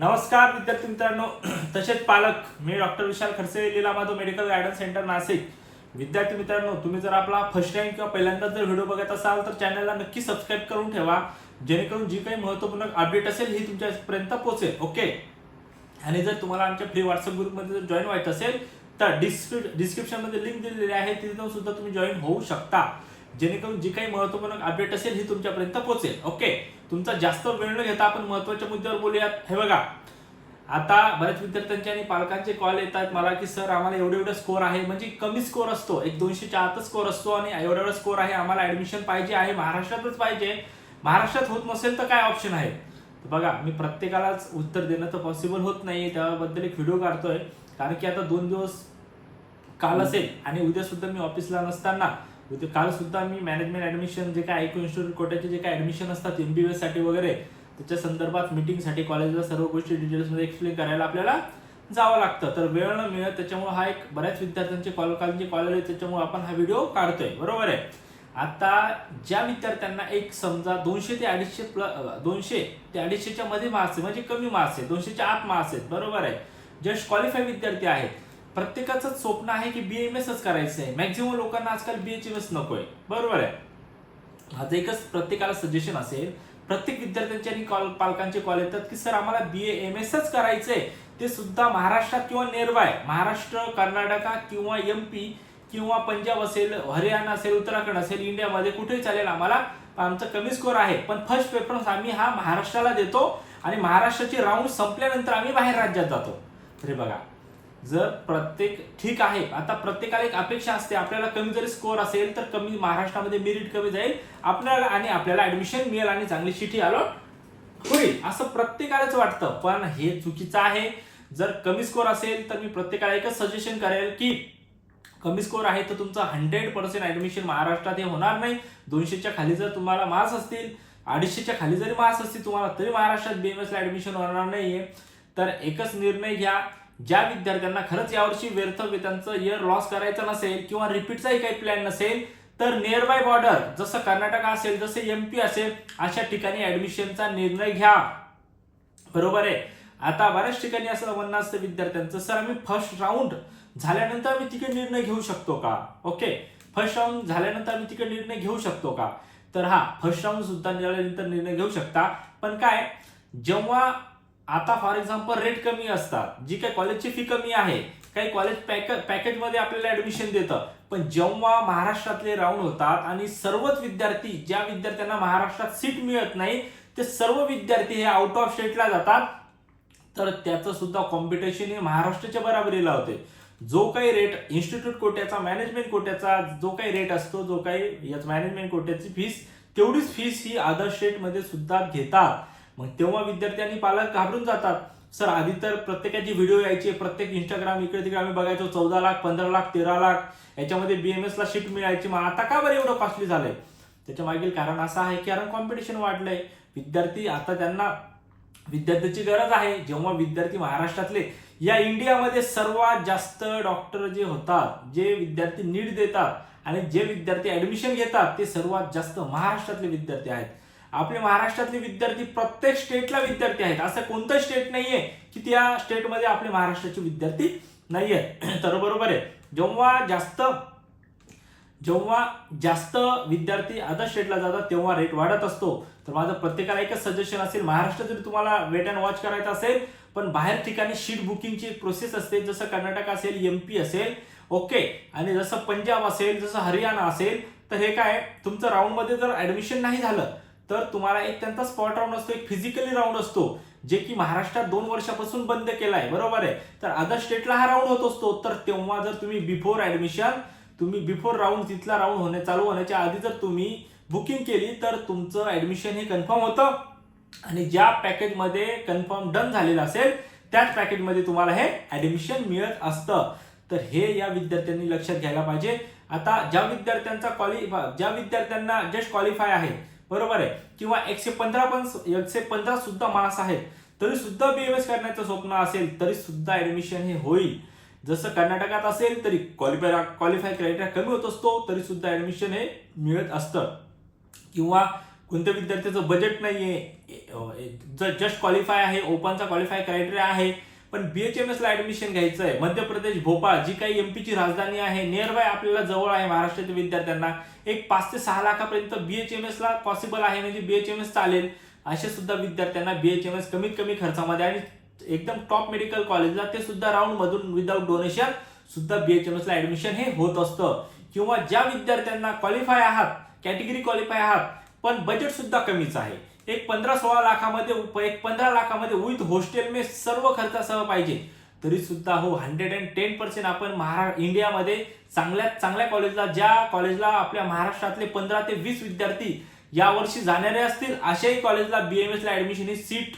नमस्कार विद्यार्थी मित्रांनो. तसेच पालक मी doctor Vishal Khadse Leela Madhav medical guidance centre Nashik. विद्यार्थी मित्रांनो तुम्ही जर आपला फर्स्ट टाइम किंवा पहिल्यांदाच जर व्हिडिओ बघत असाल तर चॅनलला नक्की सबस्क्राईब करून ठेवा. जेणेकरून जी काही महत्त्वपूर्ण अपडेट असेल ही तुमच्यापर्यंत पोहोचेल. ओके आणि जर तुम्हाला आमच्या फ्री व्हॉट्सअप ग्रुपमध्ये जर जॉईन व्हायचं असेल तर डिस्क्रिप्शनमध्ये लिंक दिलेली आहे. तिथे जाऊन सुद्धा तुम्ही जॉईन होऊ शकता. जेणेकरून जी काही महत्त्वपूर्ण अपडेट असेल ही तुमच्यापर्यंत पोहोचेल. ओके तुमचा जास्त वेळ न घेता आपण महत्त्वाच्या मुद्द्यावर बोलूयात. हे बघा. आता बऱ्याच विद्यार्थ्यांचे आणि पालकांचे कॉल येतात. मला की सर आम्हाला एवढे एवढे स्कोर आहे. म्हणजे कमी स्कोर असतो. एक दोनशेच्या आतच स्कोर असतो आणि एवढा एवढा स्कोर आहे. आम्हाला ऍडमिशन पाहिजे आहे. महाराष्ट्रातच पाहिजे. महाराष्ट्रात होत नसेल तर काय ऑप्शन आहे? बघा मी प्रत्येकालाच उत्तर देणं तर पॉसिबल होत नाही. त्याबद्दल एक व्हिडिओ काढतोय. कारण की आता दोन दिवस काल असेल आणि उद्या सुद्धा मी ऑफिसला नसताना म्हणजे काल सुद्धा मी मॅनेजमेंट ऍडमिशन जे काय ऐकू इन्स्टिट्यूट कोट्याचे जे काय ऍडमिशन असतात एम एमबीबीएससाठी वगैरे त्याच्या संदर्भात मीटिंगसाठी कॉलेजला सर्व गोष्टी डिटेल्समध्ये एक्सप्लेन करायला आपल्याला जावं लागतं. तर वेळ न मिळत त्याच्यामुळे हा एक बऱ्याच विद्यार्थ्यांचे कॉल कालचे कॉल आले त्याच्यामुळे आपण हा व्हिडिओ काढतोय. बरोबर आहे? आता ज्या विद्यार्थ्यांना एक समजा दोनशे ते अडीचशे प्ल दोनशे ते अडीचशेच्या मध्ये मार्क्स आहे म्हणजे कमी मार्क्स आहे दोनशेच्या आत मार्क्स आहेत बरोबर आहे? जस्ट क्वालिफाय विद्यार्थी आहेत. प्रत्येकाचं स्वप्न आहे की बी एम एसच करायचं आहे मॅक्झिमम लोकांना आजकाल बी एच एम एस नकोय. बरोबर आहे? माझं एकच प्रत्येकाला सजेशन असेल प्रत्येक विद्यार्थ्यांचे आणि कॉल पालकांचे कॉल येतात की सर आम्हाला बी ए एम एसच करायचंय. ते सुद्धा महाराष्ट्रात किंवा निर्वाय महाराष्ट्र कर्नाटका किंवा एम पी किंवा पंजाब असेल हरियाणा असेल उत्तराखंड असेल इंडियामध्ये कुठेही चालेल आम्हाला. आमचा कमी स्कोर आहे. पण फर्स्ट प्रेफरन्स आम्ही हा महाराष्ट्राला देतो आणि महाराष्ट्राची राऊंड संपल्यानंतर आम्ही बाहेर राज्यात जातो. तरी बघा जर प्रत्येक ठीक आहे आता प्रत्येकाला एक अपेक्षा असते आपल्याला कमी जरी स्कोअर असेल तर कमी महाराष्ट्रामध्ये मेरिट कमी जाईल आपल्याला आणि आपल्याला ऍडमिशन मिळेल आणि चांगली शिटी अलॉट होईल असं प्रत्येकालाच वाटतं. पण हे चुकीचं आहे. जर कमी स्कोअर असेल तर मी प्रत्येकाला एकच सजेशन करेल की कमी स्कोअर आहे तर तुमचं हंड्रेड पर्सेंट ऍडमिशन महाराष्ट्रात हे होणार नाही. दोनशेच्या खाली जर तुम्हाला मार्क्स असतील अडीचशेच्या खाली जरी मार्क्स असतील तुम्हाला तरी महाराष्ट्रात बी एम एसला ऍडमिशन होणार नाहीये. तर एकच निर्णय घ्या. ज्या विद्यार्थ्यांना खरंच यावर्षी व्यर्थ त्यांचं इयर लॉस करायचं नसेल किंवा रिपीटचाही काही प्लॅन नसेल तर नियर बाय बॉर्डर जसं कर्नाटक असेल जसं एमपी असेल अशा ठिकाणी ऍडमिशनचा निर्णय घ्या. बरोबर आहे? आता बऱ्याच ठिकाणी असं म्हणणं असतं विद्यार्थ्यांचं सर आम्ही फर्स्ट राऊंड झाल्यानंतर आम्ही तिकडे निर्णय घेऊ शकतो का? ओके फर्स्ट राऊंड झाल्यानंतर आम्ही तिकडे निर्णय घेऊ शकतो का? तर हा फर्स्ट राऊंड सुद्धा झाल्यानंतर निर्णय घेऊ शकता. पण काय जेव्हा आता फॉर एक्झाम्पल रेट कमी असतात. जी काही कॉलेजची फी कमी आहे काही कॉलेज पॅक पॅकेजमध्ये आपल्याला ऍडमिशन देतं. पण जेव्हा महाराष्ट्रातले राऊंड होतात आणि सर्वच विद्यार्थी ज्या विद्यार्थ्यांना महाराष्ट्रात सीट मिळत नाही ते सर्व विद्यार्थी हे आउट ऑफ स्टेटला जातात. तर त्याचं सुद्धा कॉम्पिटिशन हे महाराष्ट्राच्या बराबरीला होते. जो काही रेट इन्स्टिट्यूट कोट्याचा मॅनेजमेंट कोट्याचा जो काही रेट असतो जो काही याच मॅनेजमेंट कोट्याची फीस तेवढीच फीस ही अदर स्टेटमध्ये सुद्धा घेतात. मग तेव्हा विद्यार्थी आणि पालक घाबरून जातात. सर आधी तर प्रत्येकाची व्हिडिओ यायचे. प्रत्येक इंस्टाग्राम इकडे तिकडे आम्ही बघायचो चौदा लाख पंधरा लाख तेरा लाख. याच्यामध्ये बी एम एसला शिफ्ट मिळायची. मग आता का बरं एवढं कॉस्टली झालंय? त्याच्या मागील कारण असं आहे की कारण कॉम्पिटिशन वाढलंय. विद्यार्थी आता त्यांना विद्यार्थ्याची गरज आहे. जेव्हा विद्यार्थी महाराष्ट्रातले या इंडियामध्ये सर्वात जास्त डॉक्टर जे होतात जे विद्यार्थी नीट देतात आणि जे विद्यार्थी ऍडमिशन घेतात ते सर्वात जास्त महाराष्ट्रातले विद्यार्थी आहेत. आपले महाराष्ट्रातले विद्यार्थी प्रत्येक स्टेटला विद्यार्थी आहेत. असं कोणतं स्टेट नाहीये की त्या स्टेटमध्ये आपले महाराष्ट्राचे विद्यार्थी नाहीये. तर बरोबर आहे. जेव्हा जास्त जेव्हा जास्त विद्यार्थी अदर स्टेटला जातात तेव्हा रेट वाढत असतो. तर माझं प्रत्येकाला एकच सजेशन असेल महाराष्ट्र जरी तुम्हाला वेट अँड वॉच करायचं असेल पण बाहेर ठिकाणी शीट बुकिंगची एक प्रोसेस असते जसं कर्नाटक असेल एम पी असेल ओके आणि जसं पंजाब असेल जसं हरियाणा असेल तर हे काय तुमचं राऊंडमध्ये जर ऍडमिशन नाही झालं तर तुम्हाला एक त्यांचा स्पॉट राऊंड असतो एक फिजिकली राऊंड असतो जे की महाराष्ट्रात दोन वर्षापासून बंद केला आहे बरोबर आहे? तर अदर स्टेटला हा राऊंड होत असतो. तर तेव्हा जर तुम्ही बिफोर ऍडमिशन तुम्ही बिफोर राऊंड तिथला राऊंड होणे चालू होण्याच्या आधी जर तुम्ही बुकिंग केली तर तुमचं ऍडमिशन हे कन्फर्म होतं. आणि ज्या पॅकेजमध्ये कन्फर्म डन झालेलं असेल त्याच पॅकेजमध्ये तुम्हाला हे ऍडमिशन मिळत असतं. तर हे या विद्यार्थ्यांनी लक्षात घ्यायला पाहिजे. आता ज्या विद्यार्थ्यांचा क्वालि ज्या विद्यार्थ्यांना जस्ट क्वालिफाय आहे बरोबर आहे. किंवा एकशे पंधरा पण एकशे पंधरा सुद्धा मार्क्स आहेत तरी सुद्धा बीएमएस करण्याचं स्वप्न असेल तरी सुद्धा ऍडमिशन हे होईल. जसं कर्नाटकात असेल तरी क्वालिफाय क्वालिफाय क्रायटेरिया कमी होत असतो तरी सुद्धा ऍडमिशन हे मिळत असतं. किंवा कोणत्या विद्यार्थ्याचं बजेट नाहीये जस्ट क्वालिफाय आहे ओपनचा क्वालिफाय क्रायटेरिया आहे पण बीएचएमएस ला ऍडमिशन घ्यायचं आहे मध्य प्रदेश भोपाळ जी काही एमपीची राजधानी आहे नियर बाय आपल्याला जवळ आहे महाराष्ट्रातील विद्यार्थ्यांना. एक पाच ते सहा लाखापर्यंत बीएचएमएसला पॉसिबल आहे म्हणजे बीएचएमएस चालेल असे सुद्धा विद्यार्थ्यांना बीएचएमएस कमीत कमी खर्चामध्ये आणि एकदम टॉप मेडिकल कॉलेजला ते सुद्धा राऊंड मधून विदाउट डोनेशन सुद्धा बीएचएमएसला ऍडमिशन हे होत असतं. किंवा ज्या विद्यार्थ्यांना क्वालिफाय आहात कॅटेगरी क्वालिफाय आहात पण बजेट सुद्धा कमीच आहे. एक पंधरा सोळा लाखामध्ये एक पंधरा लाखामध्ये विथ हॉस्टेल मे सर्व खर्चासह पाहिजे. तरी सुद्धा हो हंड्रेड अँड टेन पर्सेंट आपण महारा इंडियामध्ये चांगल्यात चांगल्या कॉलेजला ज्या कॉलेजला आपल्या महाराष्ट्रातले पंधरा ते वीस विद्यार्थी यावर्षी जाणारे असतील अशाही कॉलेजला बीएमएस ला ऍडमिशन ही सीट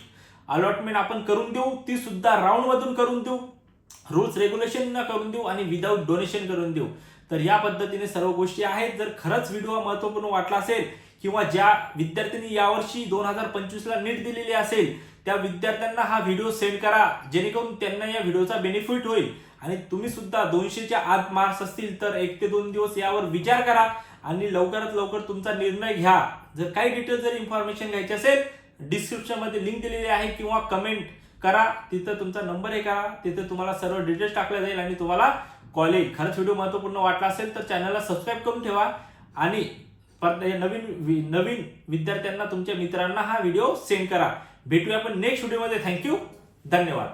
अलॉटमेंट आपण करून देऊ. ती सुद्धा राऊंड मधून करून देऊ. रूल्स रेग्युलेशन न करून देऊ आणि विदाऊट डोनेशन करून देऊ. तर या पद्धतीने सर्व गोष्टी आहेत. जर खरंच व्हिडिओ महत्त्वपूर्ण वाटला असेल किंवा ज्या विद्यार्थ्यांनी यावर्षी दोन हजार पंचवीसला नीट दिलेली असेल त्या विद्यार्थ्यांना हा व्हिडिओ सेंड करा जेणेकरून त्यांना या व्हिडिओचा बेनिफिट होईल. आणि तुम्ही सुद्धा दोनशेच्या आत मार्क्स असतील तर एक ते दोन दिवस यावर विचार करा आणि लवकरात लवकर तुमचा निर्णय घ्या. जर काही डिटेल जर इन्फॉर्मेशन घ्यायची असेल डिस्क्रिप्शनमध्ये लिंक दिलेली आहे किंवा कमेंट करा. तिथं तुमचा नंबर हे करा. तिथं तुम्हाला सर्व डिटेल्स टाकल्या जाईल आणि तुम्हाला कॉलेज खरंच व्हिडिओ महत्त्वपूर्ण वाटला असेल तर चॅनलला सबस्क्राईब करून ठेवा. आणि नवीन नवीन विद्यार्थ्यांना तुमच्या मित्रांना हा व्हिडिओ सेंड करा. भेटूया आपण नेक्स्ट व्हिडिओमध्ये थँक्यू धन्यवाद.